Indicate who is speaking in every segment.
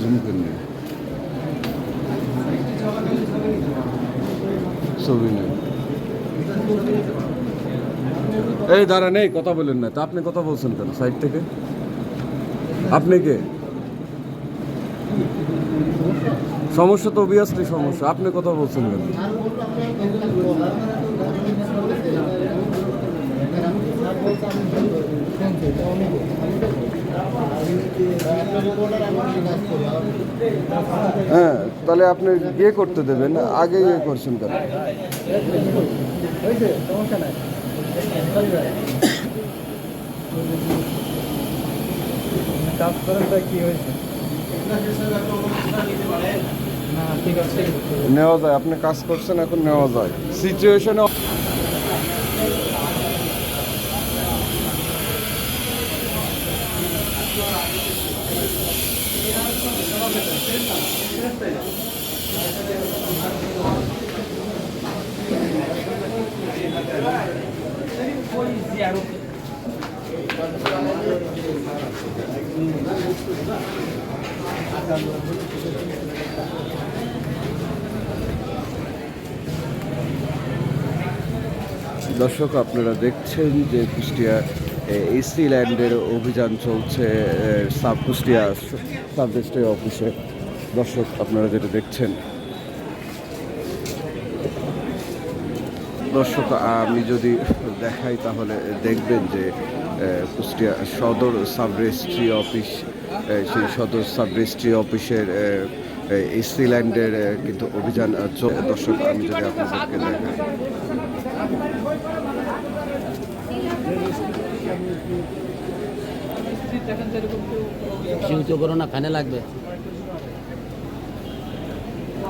Speaker 1: Zoom করে ছবি নেই। এই দাঁড়ান এই কথা বলেন না। তা আপনি কথা বলছেন কেন, সাইড থেকে? আপনি কে? সমস্যা তো অবভিয়াসলি সমস্যা। আপনি কথা বলছেন কেন? হ্যাঁ তাহলে আপনি বিয়ে করতে দেবেন, আগে ইয়ে করছেন কেন? নেওয়া যায়, আপনি কাজ করছেন, এখন নেওয়া যায়। সিচুয়েশনে দর্শক আপনারা দেখছেন যে কুষ্টিয়া এসি ল্যান্ডের অভিযান চলছে সাব কুষ্টিয়া সাব ডিস্ট্রিক্ট অফিসে দর্শক আপনারা যেটা দেখছেন। দর্শক আমি যদি দেখাই তাহলে দেখবেন যে কুষ্টিয়া সদর সাব রেজিস্ট্রি অফিস সেই সদর সাব রেজিস্ট্রি অফিসের এসি ল্যান্ডের কিন্তু অভিযান দর্শক আমি যদি আপনাদেরকে দেখাই।
Speaker 2: উঁচু করো না কানে লাগবে।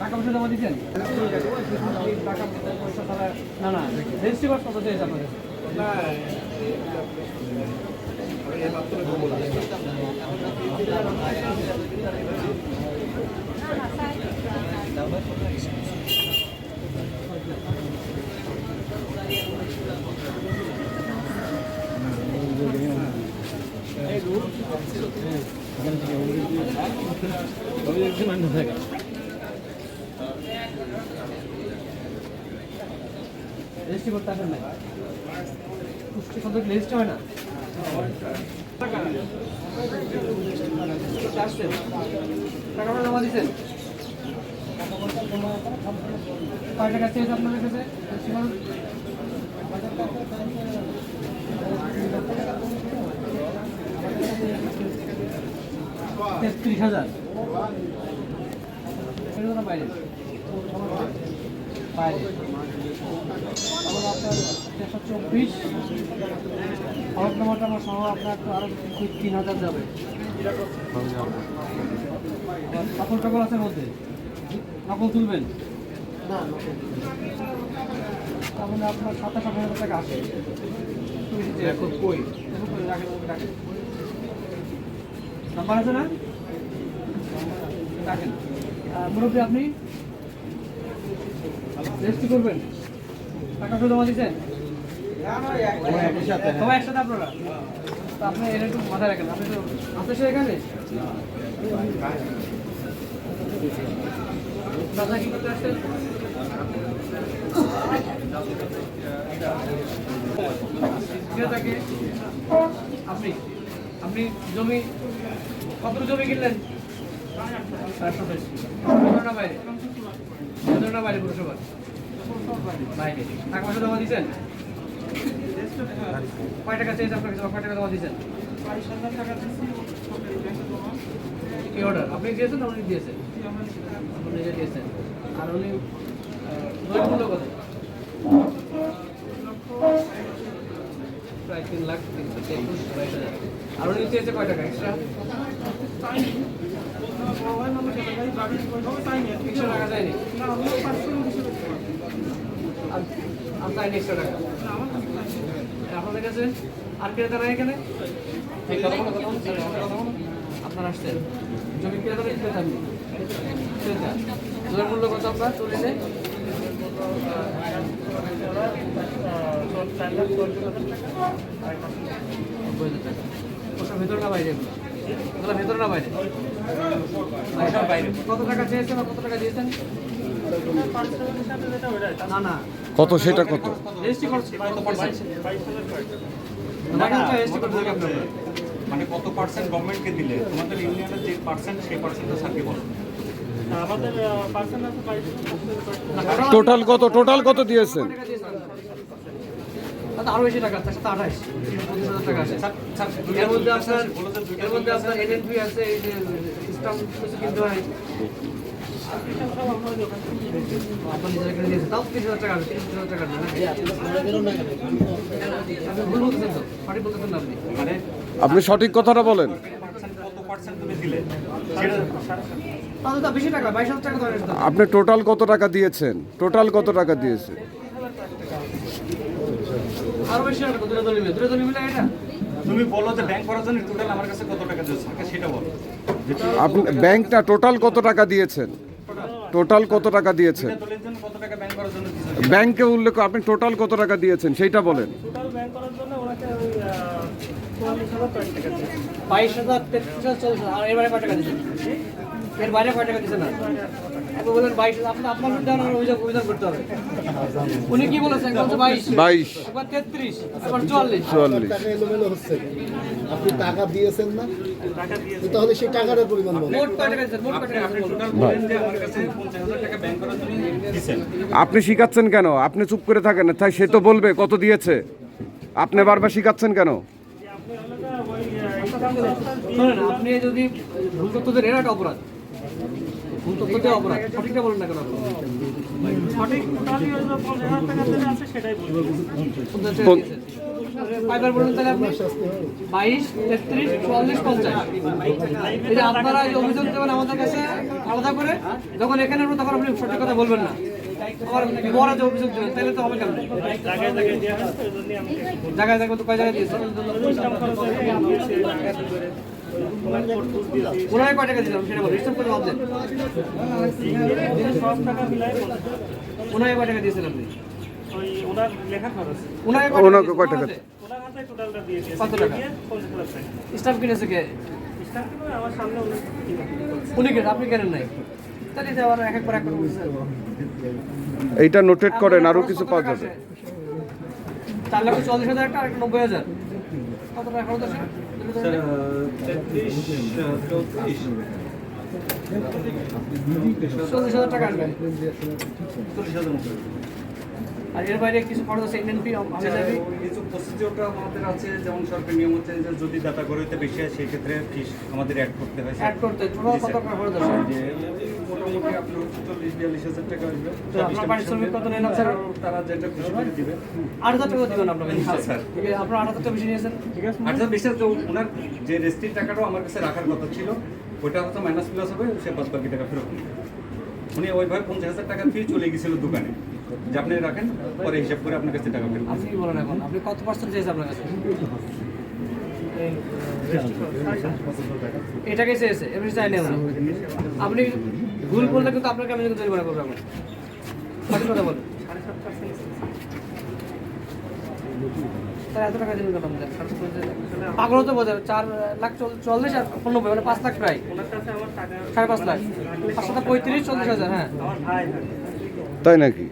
Speaker 3: টাকা পয়সা জমা দিচ্ছেন টাকা পয়সা ছাড়া না না রেজিস্ট্রি কত কত চেয়েছে আপনাদের রেজিস্ট্রি করতে আসেন নাই পুষ্টি সম্পর্কে রেজিস্ট্রি হয় না আসছেন টাকা পয়সা জমা দিচ্ছেন কয় টাকা চেয়েছে আপনাদের কাছে। তেত্রিশ হাজার তো বাইরে। বাইরে। আপনার দেড়শো চব্বিশ। হলফ নাম্বারটা আমার সহ আপনার আরও তিন হাজার যাবে। নকল টকল আছে মধ্যে? নকল তুলবেন? তাহলে আপনার সাতাশ আঠাশ হাজার টাকা রাখেন নাম্বার আছে না? রাখেন। মুরব্বী আপনি? রেজিস্ট্রি করবেন? টাকা জমা দিচ্ছেন সবাই একসাথে। আপনারা? তো আপনি এটা একটু মাথায় রাখেন। আপনি তো আপনি সে এখানে? দাদা কি করতে আসছেন? আপনি আপনি জমি কত জমি কিনলেন? টাকা পয়সা জমা দিয়েছেন কয় টাকা চেয়েছে আপনার কাছে টাকা জমা দিয়েছেন কি অর্ডার আপনি দিয়েছেন উনি দিয়েছেন আপনি নিজে দিয়েছেন আর উনি মূল্য কত প্রায় তিন লাখ আর উনি চেয়েছে কয় টাকা? এক্সট্রা? আপনাদের কাছে আর ক্রেতা নাই এখানে। আপনারা আসছেন জমি ক্রেতা না ক্রেতা ক্রেতা জমির মূল্য কত আপনার চল্লিশে টাকা ওটার ভেতরে না বাইরে এগুলো? এগুলো ভেতরে না বাইরে। বাইরে বাইরে। কত টাকা চেয়েছেন কত টাকা দিয়েছেন? না না।
Speaker 1: কত সেটা কত?
Speaker 3: Registry percent?
Speaker 4: মানে কত পার্সেন্ট গভর্নমেন্টকে দিলে? তোমাদের ইউনিয়নের যে পার্সেন্ট সেই পার্সেন্টটা বলো?
Speaker 2: বাইশ
Speaker 1: টোটাল কত? টোটাল কত দিয়েছেন?
Speaker 3: আরও বেশি টাকা সাথে আঠাশ। পঁচিশ হাজার টাকা আছে।
Speaker 4: স্যার স্যার
Speaker 3: এর মধ্যে আপনার এর মধ্যে আপনার এনএনপি আছে এই যে কিছু কিনতে হয়। আছে আছে না আপনি সঠিক বলতেছেন না আপনি।
Speaker 4: মানে
Speaker 1: আপনি সঠিক কথাটা বলেন। আপনি টোটাল কত টাকা দিয়েছেন? টোটাল কত টাকা দিয়েছেন?
Speaker 3: আরও বেশি তো দূরে দূরে মিলে দূরে মিলে এটা?
Speaker 4: তুমি বলো যে ব্যাংক করার জন্য টোটাল আমার কাছে কত টাকা দিয়েছ? সেটা বলো।
Speaker 1: আপনি ব্যাংকটা টোটাল কত টাকা দিয়েছেন? টোটাল কত টাকা দিয়েছেন?
Speaker 4: ব্যাংক
Speaker 1: উল্লেখ আপনি টোটাল কত টাকা দিয়েছেন? সেইটা বলেন।
Speaker 3: বাইশ হাজার তেত্রিশ হাজার চল্লিশ হাজার এর বাইরে কয় টাকা দিচ্ছেন এর বাইরে কয় টাকা দিচ্ছেন না আপনি বলেন বাইশ আপনি আপনার বিরুদ্ধে আমার অভিযোগ অভিযোগ করতে হবে। উনি কি বলেছেন? বাইশ?
Speaker 1: বাইশ।
Speaker 3: একবার তেত্রিশ একবার চুয়াল্লিশ।
Speaker 1: চুয়াল্লিশ।
Speaker 5: টাকা দিয়েছেন না? তাহলে সেই পরিমাণ
Speaker 1: শিখাচ্ছেন কেন? আপনি চুপ করে থাকেন তাই সে তো বলবে কত দিয়েছে। আপনি বারবার শিখাচ্ছেন কেন?
Speaker 3: আপনি যদি ভুল তথ্য দেন এটা একটা অপরাধ। ভুল তথ্য অপরাধ। সঠিকটা বলুন না কেন
Speaker 2: সঠিক টোটালি ওই যে পঞ্চাশ হাজার টাকা যেটা আছে সেটাই বলব
Speaker 3: পঞ্চাশ। টাকা দিয়েছেন। কয়বার বলুন তাহলে আপনি। বাইশ তেত্রিশ চুয়াল্লিশ পঞ্চাশ। এই আপনারা এই অভিযোগ দেবেন আমাদের কাছে আলাদা করে যখন এখানে উঠবো তখন আপনি সঠিক কথা বলবেন না। পরে যে অভিযোগ দেবেন তাহলে তো হবে কেন
Speaker 2: জায়গায়
Speaker 3: তো কয় জায়গায়
Speaker 2: দিয়েছি, ওনার
Speaker 3: কয় টাকা দিলাম সেটা হিসাব করে। ওনারা কয় টাকা আপনি?
Speaker 2: ওনার লেখা খরচ
Speaker 1: ওনাকে কয় টাকা?
Speaker 2: ওনার হাতে টোটালটা দিয়ে দিয়েছে
Speaker 3: কত টাকা?
Speaker 2: দিয়ে পঞ্চাশ হাজার টাকা
Speaker 3: স্টাফ কিনেছে কে
Speaker 2: স্টাম্প কিনে আমার সামনে উনি কিনে দিয়েছে।
Speaker 3: উনি কেন আপনি কেনেন নাই? তাহলে আবার এক এক করে
Speaker 1: এইটা নোটেট করেন আরও কিছু পাওয়া যাবে।
Speaker 3: চার লক্ষ চল্লিশ হাজার টাকা আর নব্বই হাজার। কত টাকা খরচ আছে? আর এর বাইরে কিছু খরচ
Speaker 4: কিছু আমাদের আছে যেমন নিয়ম হচ্ছে যদি দাতা গড়িতে বেশি হয় সেই ক্ষেত্রে ফিস আমাদের অ্যাড করতে হয়
Speaker 3: করতে
Speaker 4: মোটামুটি আপনার চল্লিশ বিয়াল্লিশ হাজার টাকা আসবে।
Speaker 3: আপনার পারিশ্রমিক কত নেন স্যার
Speaker 4: তারা যেটা খুশি করে দিবে।
Speaker 3: আট হাজার টাকা দিবেন আপনাকে
Speaker 4: স্যার।
Speaker 3: আপনার আট হাজার টাকা বেশি নিয়েছেন ঠিক আছে
Speaker 4: বিশেষ তো ওনার যে রেজিস্ট্রির টাকাটাও আমার কাছে রাখার কথা ছিল ওইটা হয়তো মাইনাস প্লাস হবে সে বাদ বাকি টাকা ফেরত উনি ওইভাবে পঞ্চাশ হাজার টাকা ফি চলে গেছিল দোকানে। যে আপনি রাখেন পরে হিসাব করে আপনার কাছে টাকা ফেরত
Speaker 3: আপনি বলেন এখন আপনি কত পার্সেন্ট চেয়েছেন আপনার কাছে? এটাকে চেয়েছে এমনি চাই না আপনি ভুল বললে কিন্তু আপনাকে আমি কিন্তু জরিমানা করব এখন। সঠিক কথা বলুন। তাহলে এত টাকা দিবেন কেন পাগল তো বোঝা চার লাখ চল- চল্লিশ আর পনেরো মানে পাঁচ লাখ প্রায়।
Speaker 2: ওনার কাছে আমার টাকা
Speaker 3: সাড়ে পাঁচ লাখ। পাঁচ সাথে পঁয়ত্রিশ চল্লিশ হাজার হ্যাঁ।
Speaker 1: তাই নাকি?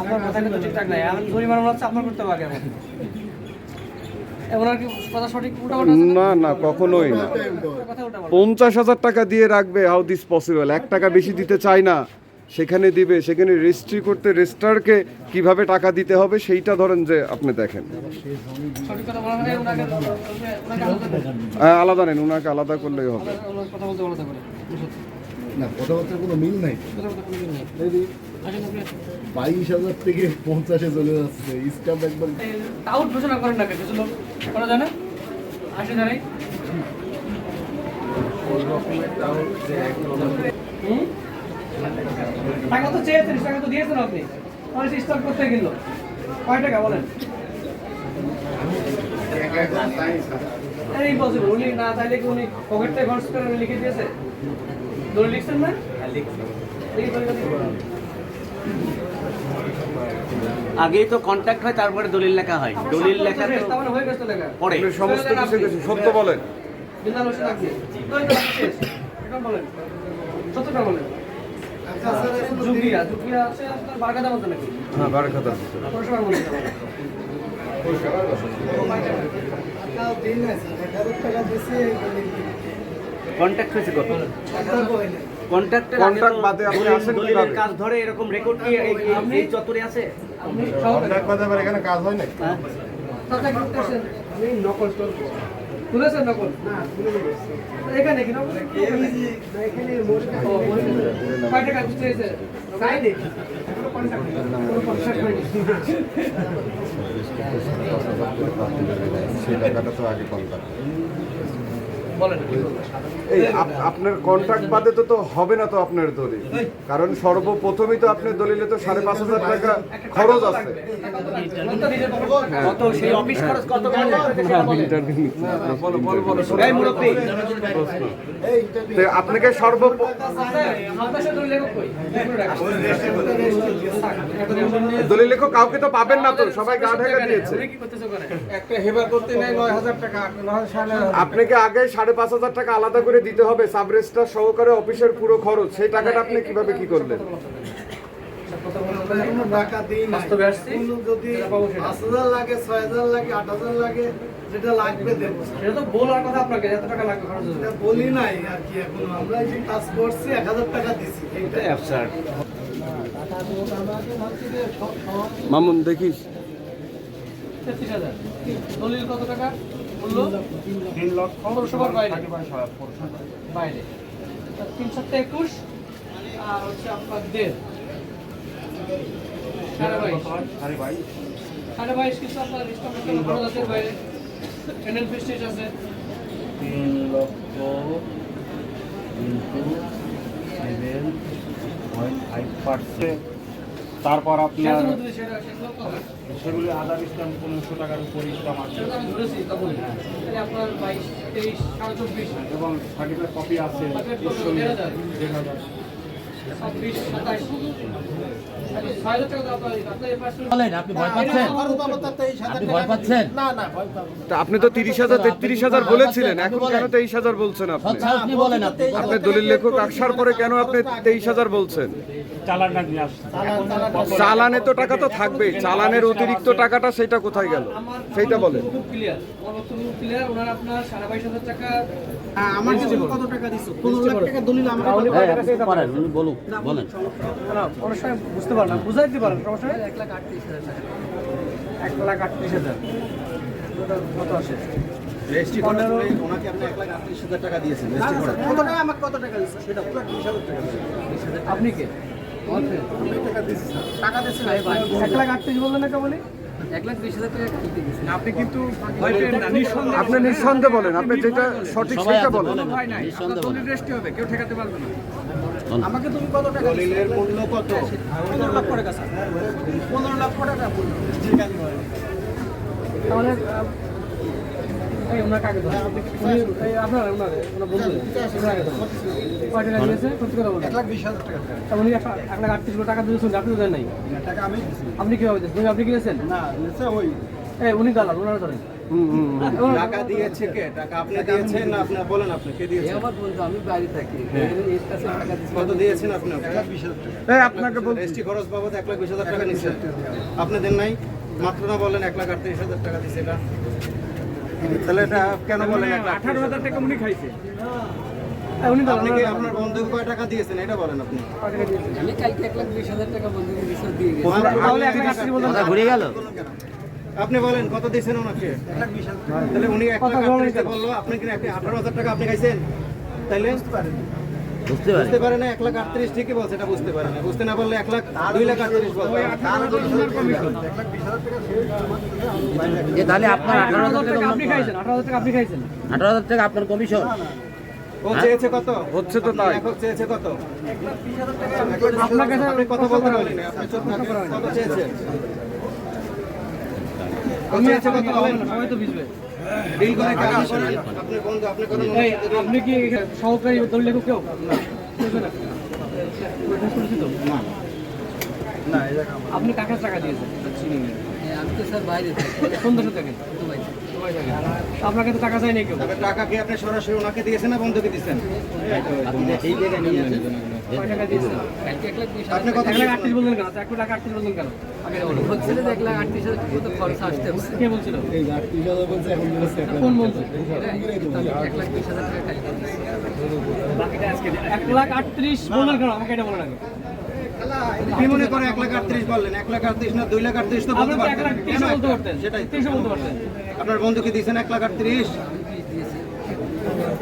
Speaker 2: আমার
Speaker 3: মাথা কিন্তু ঠিকঠাক নাই জরিমানা মনে হচ্ছে আপনার করতে এখন ওনার কি কথা সঠিক উল্টা পাল্টা আছে
Speaker 1: না না কখনোই না। পঞ্চাশ হাজার টাকা দিয়ে রাখবে হাউ দিস পসিবল এক টাকা বেশি দিতে চায় না। সেখানে দিবে সেখানে রেজিস্ট্রি করতে রেজিস্ট্রারকে কীভাবে টাকা দিতে হবে সেইটা ধরেন যে আপনি দেখেন।
Speaker 3: সঠিক কথা বলা হয় আলাদা
Speaker 1: আলাদা নেন ওনাকে আলাদা করলেই হবে।
Speaker 3: ওনার কথা বলতে আলাদা করে।
Speaker 5: না কথাবার্তার কোনো মিল নাই। বাইশ হাজার থেকে পঞ্চাশে চলে যাচ্ছে। স্টাফ একবার
Speaker 3: আউট ঘোষণা করেন না লোক করা যায় না? আসে হুম? টাকা তো চেয়েছেন, টাকা তো দিয়েছেন আপনি। তাহলে স্টক করতে গেল। কয় টাকা বলেন? ইম্পসিবল উনি না চাইলে উনি পকেট থেকে খরচ করে লিখে দিয়েছে? দৌড়ে লিখছেন না? লিখে পরীক্ষা দিন।
Speaker 4: আগেই তো কন্ট্যাক্ট হয় তারপরে দলিল লেখা হয়। দলিল লেখা। পরে
Speaker 1: সমস্ত কিছু কিছু সত্য বলেন।
Speaker 3: মতো নাকি?
Speaker 1: হ্যাঁ
Speaker 4: কন্ট্যাক্ট হয়েছে কত
Speaker 1: Contact বাদে আপনি আসেন কীভাবে?
Speaker 4: কাজ ধরে এরকম রেকর্ড কি এই- চত্বরে আছে?
Speaker 3: আপনি সব
Speaker 5: এখানে কাজ হয় না
Speaker 4: হ্যাঁ?
Speaker 3: আমি নকল তুলেছেন নকল? এখানে কি নকল? এখানে মনে কয় টাকা দিতে হয়েছে? তাই দেখি
Speaker 1: সেই টাকাটা তো আগে কন্ট্রাক্ট এই আপ- আপনার কন্ট্রাক্ট বাদে তো তো হবে না তো আপনার দলিল কারণ সর্বপ্রথমই তো আপনার দলিলে তো সাড়ে পাঁচ হাজার টাকা খরচ আছে
Speaker 4: কত সেই অফিস খরচ কত করে এই মুরব্বী
Speaker 1: তো আপনাকে সর্ব দলিল লেখক কাউকে তো পাবেন না তো সবাই গা ঢাকা দিয়েছে।
Speaker 6: একটা করতে নেয় নয় হাজার টাকা।
Speaker 1: আপনাকে আগে সাড়ে পাঁচ হাজার টাকা আলাদা করে দিতে হবে? সাব সহকারে অফিসের পুরো খরচ। সেই টাকাটা আপনি কীভাবে কি করলেন।
Speaker 2: যদি পাঁচ হাজার লাগে ছয় হাজার লাগে আট হাজার লাগে যেটা লাগবে দেবো।
Speaker 3: সেটা তো বলার কথা আপনাকে এত টাকা লাগবে খরচ
Speaker 2: বলি নাই আর কি এখন। আমরা যে কাজ করছি এক হাজার টাকা দিছি।
Speaker 1: মামুন দেখিস।
Speaker 3: তেত্রিশ হাজার দলিল কত টাকা? বলল? তিন লক্ষ পৌরসভার বাইরে। বাইরে। তিন একুশ আর হচ্ছে আপনার দেড়। সাড়ে বাইশ। সাড়ে বাইশ। কিছু আপনার স্টক আছে বাইরে। ক্যান্ডেল ফিস্টেজ আছে।
Speaker 4: তিন লক্ষ into seven point five percent. তারপর আপনার
Speaker 3: সেগুলো
Speaker 4: আদার পনেরোশো টাকার উপর আছে।
Speaker 3: চব্বিশ।
Speaker 4: এবং সার্টিফিকেট কপি আছে
Speaker 3: দেড় হাজার।
Speaker 6: আপনি ভয় পাচ্ছেন? আপনি ভয় পাচ্ছেন?
Speaker 1: তা আপনি তো তিরিশ হাজার তেত্রিশ হাজার বলেছিলেন এখন কেন তেইশ হাজার বলছেন আপনি?
Speaker 6: বলেন আপনি
Speaker 1: দলিল লেখক আসার পরে কেন আপনি তেইশ হাজার বলছেন? চালানে তো টাকা তো থাকবেই চালানের অতিরিক্ত টাকাটা সেটা কোথায় গেল? সেইটা বলেন।
Speaker 3: আমার টাকা
Speaker 2: আমার কত টাকা দিছো? পনেরো লাখ টাকা দলিল আমাকে
Speaker 6: পারেন উনি বলেন।
Speaker 3: না অনেক সময় বুঝতে পারেন না বুঝাই দিতে পারেন সমস্যা এক লাখ আটত্রিশ হাজার এক লাখ আটত্রিশ হাজার। কত আসে পনেরো।
Speaker 2: কত টাকা আমাকে কত টাকা দিছো সেটা পুরো তিরিশ হাজার টাকা
Speaker 3: আপনি কে?
Speaker 2: টাকা দিছি টাকা দিছি না
Speaker 3: এক লাখ আটত্রিশ বললেন না কেমন এক লাখ বিশ হাজার আপনি নিঃসন্দেহে
Speaker 1: বলেন আপনি যেটা সঠিক সেটা বলেন।
Speaker 2: আমাকে তুমি কত টাকা দলিলের মূল্য কত? পনেরো লক্ষ টাকা স্যার। পনেরো লক্ষ টাকা
Speaker 3: তাহলে আপনি নাই
Speaker 2: টাকা আমি দিছি
Speaker 3: আপনি কীভাবে আপনি কিনেছেন
Speaker 2: না নিছে ওই
Speaker 3: এই উনি দালাল ওনারা ধরেন।
Speaker 1: হুম, হুম, হুম।
Speaker 2: টাকা দিয়েছে কে? টাকা আপনি দিয়েছেন না আপনি বলেন আপনি কে দিয়েছেন?
Speaker 3: আমার বন্ধু আমি বাইরে থাকি।
Speaker 2: কত দিয়েছেন আপনি? এক লাখ বিশ হাজার টাকা।
Speaker 1: এই আপনাকে বলছি।
Speaker 2: রেজিস্ট্রি খরচ বাবদ এক লাখ বিশ হাজার টাকা নিচ্ছেন আপনি দেন নাই? মাত্র না বলেন এক লাখ আটত্রিশ হাজার টাকা দিয়েছে এটা।
Speaker 7: তাহলে এটা কেন বলেন
Speaker 3: আঠারো হাজার টাকা উনি খাইছে। উনি
Speaker 7: আপনি কি আপনার বন্ধুকে কয় টাকা দিয়েছেন? এটা বলেন আপনি।
Speaker 3: তাহলে এক লাখ আটত্রিশ বললেন
Speaker 4: কথা ঘুরে গেল
Speaker 7: আপনি বলেন কত দিয়েছেন ওনাকে? তাহলে উনি এক লাখ বলল আপনি কি একটা আঠারো হাজার টাকা আপনি খাইছেন? তাইলে?
Speaker 4: বুঝতে পারি
Speaker 7: বুঝতে পারে না এক লাখ আটত্রিশ ঠিকই বলছে এটা বুঝতে পারে না। বুঝতে না পারলে এক লাখ দুই লাখ আটত্রিশ বলতে
Speaker 4: যে তাহলে আপনার আঠারো হাজার টাকা
Speaker 3: আপনি খাইছেন আঠারো হাজার টাকা আপনি খাইছেন।
Speaker 4: আঠারো হাজার টাকা আপনার কমিশন
Speaker 7: ও চেয়েছে কত?
Speaker 1: হচ্ছে তো তাই।
Speaker 7: চেয়েছে কত?
Speaker 3: আপনার কাছে
Speaker 7: আপনি কত বলতে পারেন আপনি চুপ থাকেন। কত চেয়েছে? ও চেয়েছে কত? বলেন।
Speaker 3: সবাই তো বুঝবে।
Speaker 7: আপনি বন্ধু আপনি করেন
Speaker 3: এই আপনি কি সহকারী দলিল লেখক কেউ? না। আপনি কাকে টাকা দিয়েছেন? আমি তো স্যার বাইরে কোন দেশে থাকেন? আপনাকে তো টাকা চাই নাই কেউ?
Speaker 7: তবে টাকা কি আপনি সরাসরি ওনাকে দিয়েছেন না বন্ধুকে দিয়েছেন?
Speaker 5: এই আটত্রিশ
Speaker 3: আমাকে এটা
Speaker 7: মনে এক লাখ বললেন এক লাখ আটত্রিশ না দুই লাখ বলতে পারতেন সেটাই আপনার বন্ধুকে দিয়েছেন এক লাখ আটত্রিশ মাত্র তাহলে এক লাখ
Speaker 3: তাহলে
Speaker 7: আটত্রিশ
Speaker 3: আঠারো
Speaker 7: আসলো
Speaker 3: হাজার
Speaker 7: কি?
Speaker 3: আজকে দেবেন